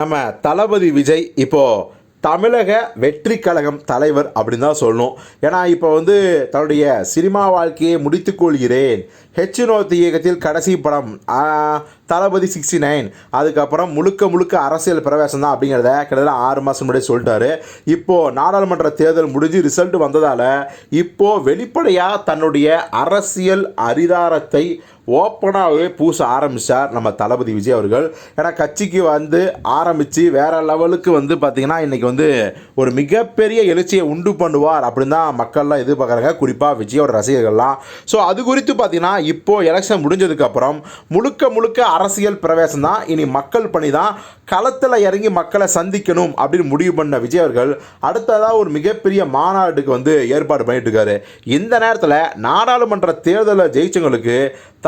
நம்ம தளபதி விஜய் இப்போது தமிழக வெற்றி கழகம் தலைவர் அப்படின்னு தான் சொல்லணும். ஏன்னா இப்போ வந்து தன்னுடைய சினிமா வாழ்க்கையை முடித்துக்கொள்கிறேன் ஹெச் நோத்தி இயக்கத்தில் கடைசி படம். தளபதி சிக்ஸ்டி நைன் அதுக்கப்புறம் முழுக்க முழுக்க அரசியல் பிரவேசம் தான் அப்படிங்கிறத கிட்டத்தட்ட ஆறு மாதம் முன்னாடி சொல்லிட்டாரு. இப்போது நாடாளுமன்ற தேர்தல் முடிஞ்சு ரிசல்ட் வந்ததால் இப்போது வெளிப்படையாக தன்னுடைய அரசியல் அரிதாரத்தை ஓப்பனாகவே பூச ஆரம்பித்தார் நம்ம தளபதி விஜய் அவர்கள். ஏன்னா கட்சிக்கு வந்து ஆரம்பித்து வேற லெவலுக்கு வந்து பார்த்திங்கன்னா இன்றைக்கி வந்து ஒரு மிகப்பெரிய எழுச்சியை உண்டு பண்ணுவார் அப்படின்னு தான் மக்கள்லாம் எதிர்பார்க்குறாங்க. குறிப்பாக விஜயோட ரசிகர்கள்லாம். ஸோ அது குறித்து பார்த்திங்கன்னா இப்போது எலெக்ஷன் முடிஞ்சதுக்கப்புறம் முழுக்க முழுக்க அரசியல் பிரவேசம் தான். இனி மக்கள் பணி தான். களத்தில் இறங்கி மக்களை சந்திக்கணும் அப்படின்னு முடிவு பண்ண விஜய் அவர்கள் அடுத்ததாக ஒரு மிகப்பெரிய மாநாட்டுக்கு வந்து ஏற்பாடு பண்ணிட்டு இருக்காரு. இந்த நேரத்தில் நாடாளுமன்ற தேர்தலில் ஜெயிச்சவங்களுக்கு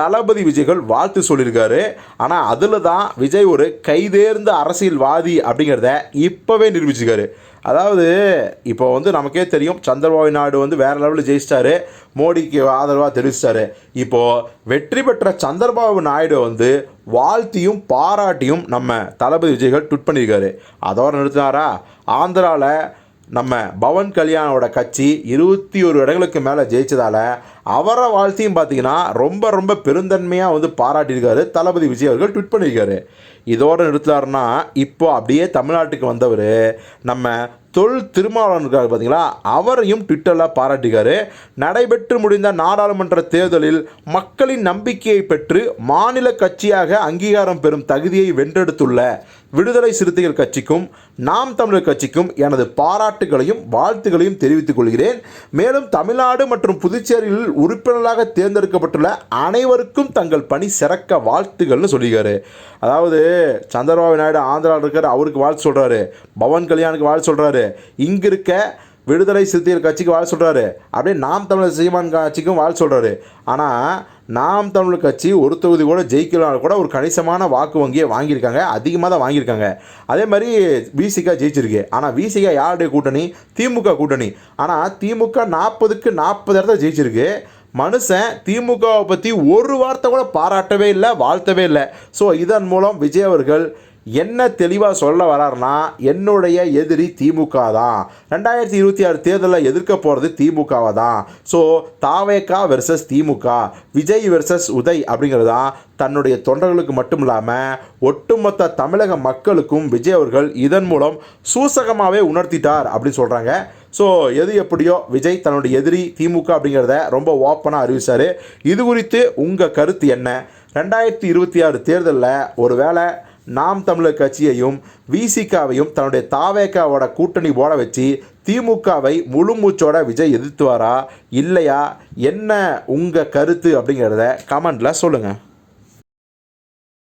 தளபதி விஜய்கள் வாழ்த்து சொல்லியிருக்காரு. ஆனால் அதில் தான் விஜய் ஒரு கைதேர்ந்த அரசியல்வாதி அப்படிங்கிறத இப்போவே நிரூபிச்சிருக்காரு. அதாவது இப்போ வந்து நமக்கே தெரியும் சந்திரபாபு நாயுடு வந்து வேறு லெவலில் ஜெயிச்சிட்டாரு. மோடிக்கு ஆதரவாக தெரிவிச்சிட்டாரு. இப்போது வெற்றி பெற்ற சந்திரபாபு நாயுடு வந்து வாழ்த்தியும் பாராட்டியும் நம்ம தளபதி விஜய்கள் ட்விட் பண்ணியிருக்காரு. அதோட நிறுத்தினாரா? ஆந்திராவில் நம்ம பவன் கல்யாணோட கட்சி இருபத்தி ஒரு இடங்களுக்கு மேலே ஜெயிச்சதால் அவரை வாழ்த்தியும் பார்த்தீங்கன்னா ரொம்ப ரொம்ப பெருந்தன்மையாக வந்து பாராட்டியிருக்காரு தளபதி விஜய் அவர்கள் ட்விட் பண்ணியிருக்காரு. இதோடு நிறுத்தினாருன்னா இப்போ அப்படியே தமிழ்நாட்டுக்கு வந்தவர் நம்ம தொல் திருமாவளவன் இருக்கார் பார்த்தீங்களா? அவரையும் ட்விட்டரில் பாராட்டுகிறார். நடைபெற்று முடிந்த நாடாளுமன்ற தேர்தலில் மக்களின் நம்பிக்கையை பெற்று மாநில கட்சியாக அங்கீகாரம் பெறும் தகுதியை வென்றெடுத்துள்ள விடுதலை சிறுத்தைகள் கட்சிக்கும் நாம் தமிழர் கட்சிக்கும் எனது பாராட்டுகளையும் வாழ்த்துகளையும் தெரிவித்துக் கொள்கிறேன். மேலும் தமிழ்நாடு மற்றும் புதுச்சேரியில் உறுப்பினராக தேர்ந்தெடுக்கப்பட்டுள்ள அனைவருக்கும் தங்கள் பணி சிறக்க வாழ்த்துகள்னு சொல்லியிருக்காரு. அதாவது சந்திரபாபு நாயுடு ஆந்திராவில் இருக்கார் அவருக்கு வாழ்த்து சொல்கிறாரு பவன் கல்யாணுக்கு வாழ்த்து சொல்கிறாரு இங்கே இருக்க விடுதலை சிறுத்தைகள் கட்சிக்கு வாழ் சொல்கிறாரு அப்படியே நாம் தமிழர் சீமான் கட்சிக்கும் வாழ் சொல்கிறாரு ஆனால் நாம் தமிழ் கட்சி ஒரு தொகுதி கூட ஜெயிக்கலாம் கூட ஒரு கணிசமான வாக்கு வங்கியை வாங்கியிருக்காங்க அதிகமாக தான் வாங்கியிருக்காங்க. அதே மாதிரி விசிகா ஜெயிச்சிருக்கு. ஆனால் விசிகா யாருடைய கூட்டணி? திமுக கூட்டணி. ஆனால் திமுக நாற்பதுக்கு நாற்பது இடத்துல ஜெயிச்சிருக்கு. மனுஷன் திமுகவை பற்றி ஒரு வார்த்தை கூட பாராட்டவே இல்லை வாழ்த்தவே இல்லை. ஸோ இதன் மூலம் விஜய் அவர்கள் என்ன தெளிவாக சொல்ல வரார்னா என்னுடைய எதிரி திமுக தான் ரெண்டாயிரத்தி இருபத்தி ஆறு தேர்தலில் எதிர்க்க போகிறது திமுகவை தான் so TVK versus DMK Vijay versus Udhay அப்படிங்கிறது தான் தன்னுடைய தொண்டர்களுக்கு மட்டும் இல்லாமல் ஒட்டுமொத்த தமிழக மக்களுக்கும் விஜய் அவர்கள் இதன் மூலம் சூசகமாகவே உணர்த்திட்டார் அப்படின்னு சொல்கிறாங்க ஸோ எது எப்படியோ விஜய் தன்னுடைய எதிரி திமுக அப்படிங்கிறத ரொம்ப ஓப்பனாக அறிவிச்சார். இது குறித்து உங்கள் கருத்து என்ன? ரெண்டாயிரத்தி இருபத்தி ஆறு தேர்தலில் ஒரு வேளை நாம் தமிழர் கட்சியையும் விசிகாவையும் தன்னுடைய தாவேக்காவோட கூட்டணி போட வச்சு திமுகவை முழு மூச்சோட விஜய் எதிர்த்துவாரா? இல்லையா? என்ன உங்கள் கருத்து அப்படிங்கிறத கமெண்டில் சொல்லுங்கள்